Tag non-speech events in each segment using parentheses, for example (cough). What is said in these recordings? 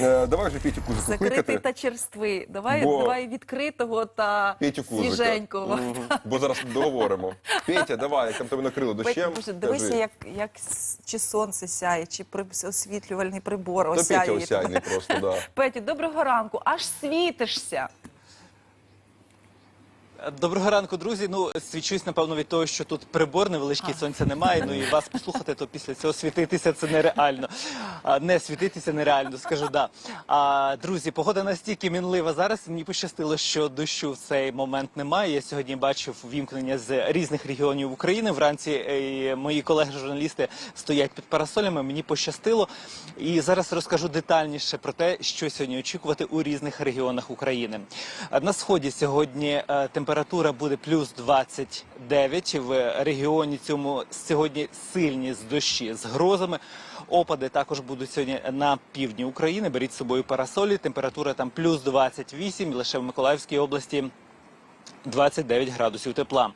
Е, давай вже Петю Кузику Закритий кликати. та черствий. Давай, Бо- давай відкритого та Петю Кузика. свіженького. Мгм. Бо зараз договоримо. Петя, давай, як там тебе накрило дощем. Боже, дивися, кажи. як, як с- чи сонце сяє, чи при- освітлювальний прибор Та Петя осяє. осяйний просто, да. (laughs) Петю, доброго ранку, аж світишся. Доброго ранку, друзі. Ну свідчусь, напевно, від того, що тут прибор невеличкий, сонця немає. Ну і вас послухати, то після цього світитися це нереально. А, не світитися нереально, скажу да. А друзі, погода настільки мінлива зараз. Мені пощастило, що дощу в цей момент немає. Я сьогодні бачив вімкнення з різних регіонів України. Вранці е, мої колеги-журналісти стоять під парасолями. Мені пощастило. І зараз розкажу детальніше про те, що сьогодні очікувати у різних регіонах України. На сході сьогодні е, температура буде плюс 29. В регіоні цьому сьогодні сильні з дощі з грозами. Опади також будуть сьогодні на півдні України. Беріть з собою парасолі. Температура там плюс 28, лише в Миколаївській області 29 градусів тепла.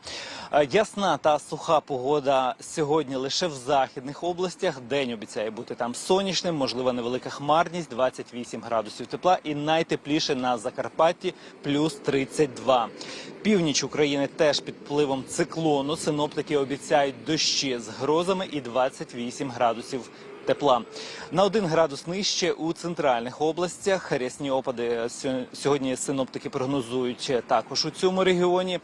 Е, Ясна та суха погода сьогодні лише в західних областях. День обіцяє бути там сонячним, можлива невелика хмарність, 28 градусів тепла і найтепліше на Закарпатті плюс 32. Північ України теж під впливом циклону. Синоптики обіцяють дощі з грозами і 28 градусів тепла. На один градус нижче у центральних областях. Рясні опади сьо- сьогодні синоптики прогнозують також у цьому регіоні.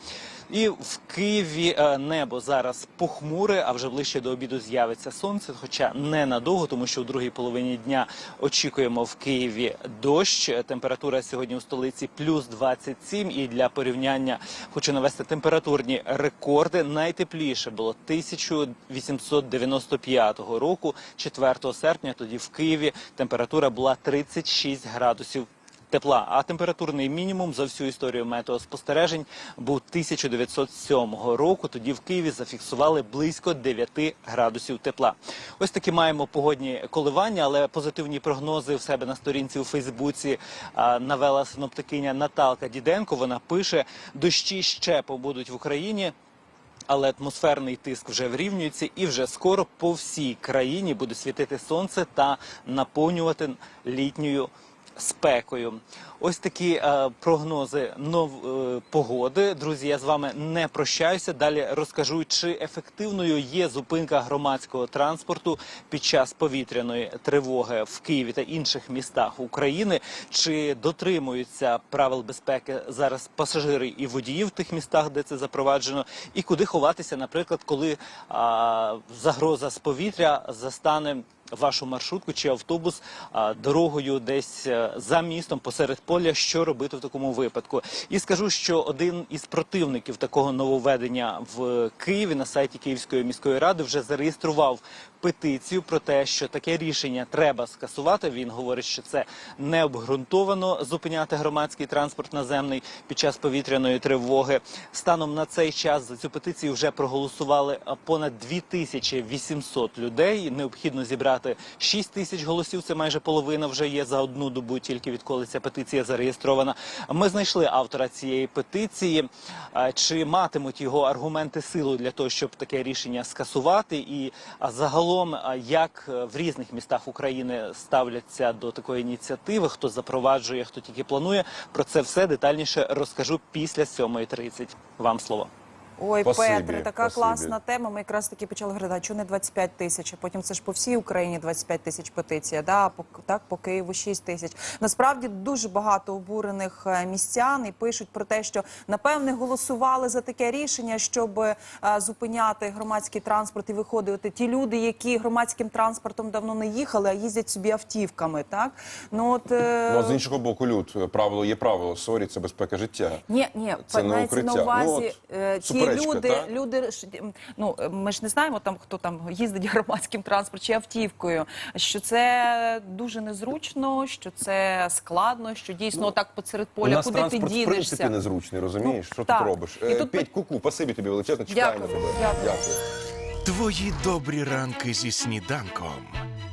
І в Києві е, небо зараз похмуре, а вже ближче до обіду з'явиться сонце, хоча не надовго, тому що у другій половині дня очікуємо в Києві дощ. Температура сьогодні у столиці плюс 27. І для порівняння хочу навести температурні рекорди. Найтепліше було 1895 року, 4 серпня. Тоді в Києві температура була 36 градусів тепла. А температурний мінімум за всю історію метеоспостережень був 1907 року. Тоді в Києві зафіксували близько 9 градусів тепла. Ось такі маємо погодні коливання, але позитивні прогнози в себе на сторінці у Фейсбуці а, навела синоптикиня Наталка Діденко. Вона пише: дощі ще побудуть в Україні. Але атмосферний тиск вже врівнюється, і вже скоро по всій країні буде світити сонце та наповнювати літньою спекою. Ось такі е, прогнози нов, е, погоди. Друзі, я з вами не прощаюся. Далі розкажу, чи ефективною є зупинка громадського транспорту під час повітряної тривоги в Києві та інших містах України. Чи дотримуються правил безпеки зараз пасажири і водії в тих містах, де це запроваджено, і куди ховатися, наприклад, коли а, загроза з повітря застане вашу маршрутку чи автобус дорогою десь е, за містом посеред поля, що робити в такому випадку. І скажу, що один із противників такого нововведення в Києві на сайті Київської міської ради вже зареєстрував петицію про те, що таке рішення треба скасувати. Він говорить, що це не обґрунтовано зупиняти громадський транспорт наземний під час повітряної тривоги. Станом на цей час за цю петицію вже проголосували понад 2800 людей. Необхідно зібрати 6 тисяч голосів. Це майже половина вже є за одну добу, тільки відколи ця петиція зареєстрована. Ми знайшли автора цієї петиції. Чи матимуть його аргументи силу для того, щоб таке рішення скасувати? І загалом, як е, в різних містах України ставляться до такої ініціативи, хто запроваджує, хто тільки планує. Про це все детальніше розкажу після 7.30. Вам слово. Ой, Спасибі, Петре, така спасибі. класна тема. Ми якраз таки почали говорити, а чого не 25 тисяч? А потім це ж по всій Україні 25 тисяч петиція, да? а по, так, по Києву 6 тисяч. Насправді дуже багато обурених е, містян і пишуть про те, що напевне голосували за таке рішення, щоб е, зупиняти громадський транспорт і виходити ті люди, які громадським транспортом давно не їхали, а їздять собі автівками. Так ну от е, Ну, з іншого боку, люд, правило є правило. Сорі, це безпека життя. Ні, ні, Це не мається на увазі Ну, от, е, ті суперечка, люди, так? люди ну ми ж не знаємо там, хто там їздить (laughs) громадським транспортом чи автівкою. Що це дуже незручно, що це складно, що дійсно так посеред У поля, нас куди ти транспорт в принципі незручний, розумієш? Ну, що так. тут робиш? І Е, тут Петь, куку, спасибі тобі величезно, чекаємо Дякую, тебе. дякую. Дякую. Твої добрі ранки зі сніданком.